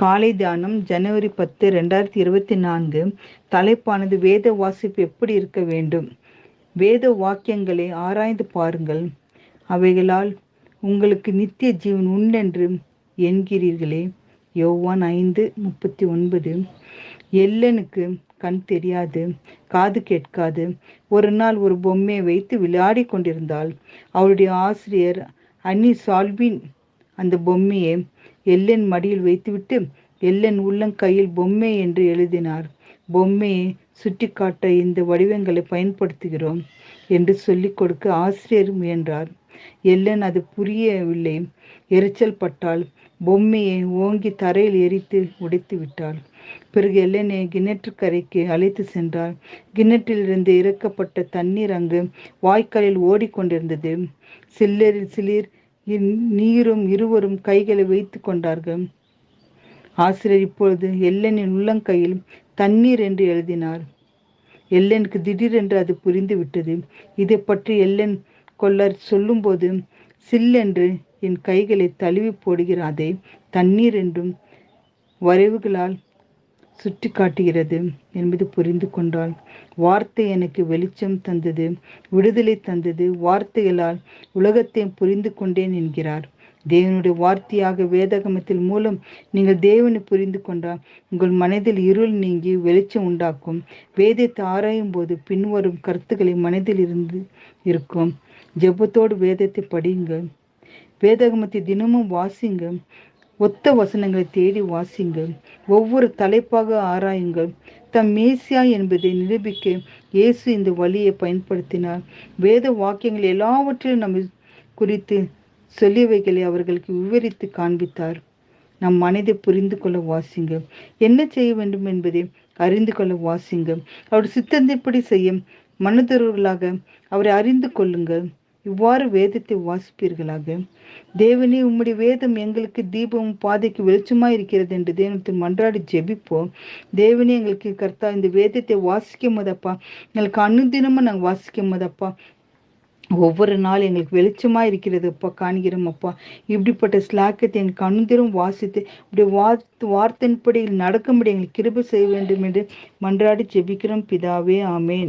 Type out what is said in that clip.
காலை தியானம் ஜனவரி பத்து ரெண்டாயிரத்தி இருபத்தி நான்கு. தலைப்பானது வேத வாசிப்பு எப்படி இருக்க வேண்டும்? வேத வாக்கியங்களை ஆராய்ந்து பாருங்கள். அவைகளால் உங்களுக்கு நித்திய ஜீவன் உண்டென்று என்கிறீர்களே. யோவான் ஐந்து முப்பத்தி ஒன்பது. எல்லனுக்கு கண் தெரியாது காது கேட்காது. ஒரு நாள் ஒரு பொம்மையை வைத்து விளையாடி கொண்டிருந்தால் அவளுடைய ஆசிரியர் அன்னி சால்வின் அந்த பொம்மையை எல்லன் மடியில் வைத்துவிட்டு எல்லன் உள்ளங்கையில் பொம்மை என்று எழுதினார். பொம்மையை சுட்டி காட்ட இந்த வடிவங்களை பயன்படுத்துகிறோம் என்று சொல்லிக் கொடுக்க ஆசிரியர் முயன்றார். எல்லன் அது புரியவில்லை. எரிச்சல் பட்டால் பொம்மையை ஓங்கி தரையில் எரித்து உடைத்து விட்டாள் பிறகு எல்லனை கிணற்றுக்கரைக்கு அழைத்து சென்றார். கிணற்றிலிருந்து இறக்கப்பட்ட தண்ணீர் அங்கு வாய்க்காலில் ஓடிக்கொண்டிருந்தது. சில்லரில் சிலிர் நீரும் இருவரும் கைகளை வைத்து கொண்டார்கள். ஆசிரியர் இப்பொழுது எல்லனின் உள்ளங்கையில் தண்ணீர் என்று எழுதினார். எல்லனுக்கு திடீரென்று அது புரிந்துவிட்டது. இதை பற்றி எல்லன் கொள்ளர் சொல்லும்போது சில்லென்று என் கைகளை தழுவி போடுகிறாதே தண்ணீர் என்றும் வரைவுகளால் சுட்டி காட்டுகிறது என்பது புரிந்து கொண்டாள் வார்த்தை எனக்கு வெளிச்சம் தந்தது விடுதலை தந்தது. வார்த்தைகளால் உலகத்தை புரிந்து கொண்டேன் என்கிறார். தேவனுடைய வார்த்தையாக வேதகமத்தில் மூலம் நீங்கள் தேவனை புரிந்து கொண்டால் உங்கள் மனதில் இருள் நீங்கி வெளிச்சம் உண்டாக்கும். வேதத்தை ஆராயும் போது பின்வரும் கருத்துக்களை மனதில் இருந்து இருக்கும். ஜெபத்தோடு வேதத்தை படியுங்கள். வேதகமத்தை தினமும் வாசிங்க ஒத்த வசனங்களை தேடி வாசிங்க ஒவ்வொரு தலைப்பாக ஆராயுங்கள். தம் மேசியா என்பதை நிரூபிக்க இயேசு இந்த வழியை பயன்படுத்தினார். வேத வாக்கியங்கள் எல்லாவற்றிலும் நம்ம குறித்து சொல்லியவைகளை அவர்களுக்கு விவரித்து காண்பித்தார். நம் மனதை புரிந்து கொள்ள வாசிங்க என்ன செய்ய வேண்டும் என்பதை அறிந்து கொள்ள வாசிங்க அவர் சித்தந்திப்படி செய்ய மனதர்களாக அவரை அறிந்து கொள்ளுங்கள். இவ்வாறு வேதத்தை வாசிப்பீர்களாக? தேவனே உம்முடைய வேதம் எங்களுக்கு தீபமும் பாதைக்கு வெளிச்சமாக இருக்கிறது என்று தேவனத்தை மன்றாடி ஜெபிப்போம். தேவனே எங்களுக்கு கர்த்தா இந்த வேதத்தை வாசிக்கும் போதப்பா எங்களுக்கு அனுதினமும் நாங்கள் வாசிக்கும் போதப்பா ஒவ்வொரு நாள் எங்களுக்கு வெளிச்சமா இருக்கிறதுப்பா காண்கிறோம் அப்பா இப்படிப்பட்ட ஸ்லாக்கத்தை எங்களுக்கு அனுதினம் வாசித்து இப்படி வார்த்து வார்த்தையின்படி நடக்கும்படி எங்களுக்கு கிருப செய்ய வேண்டும் என்று மன்றாடி ஜெபிக்கிறோம். பிதாவே ஆமேன்.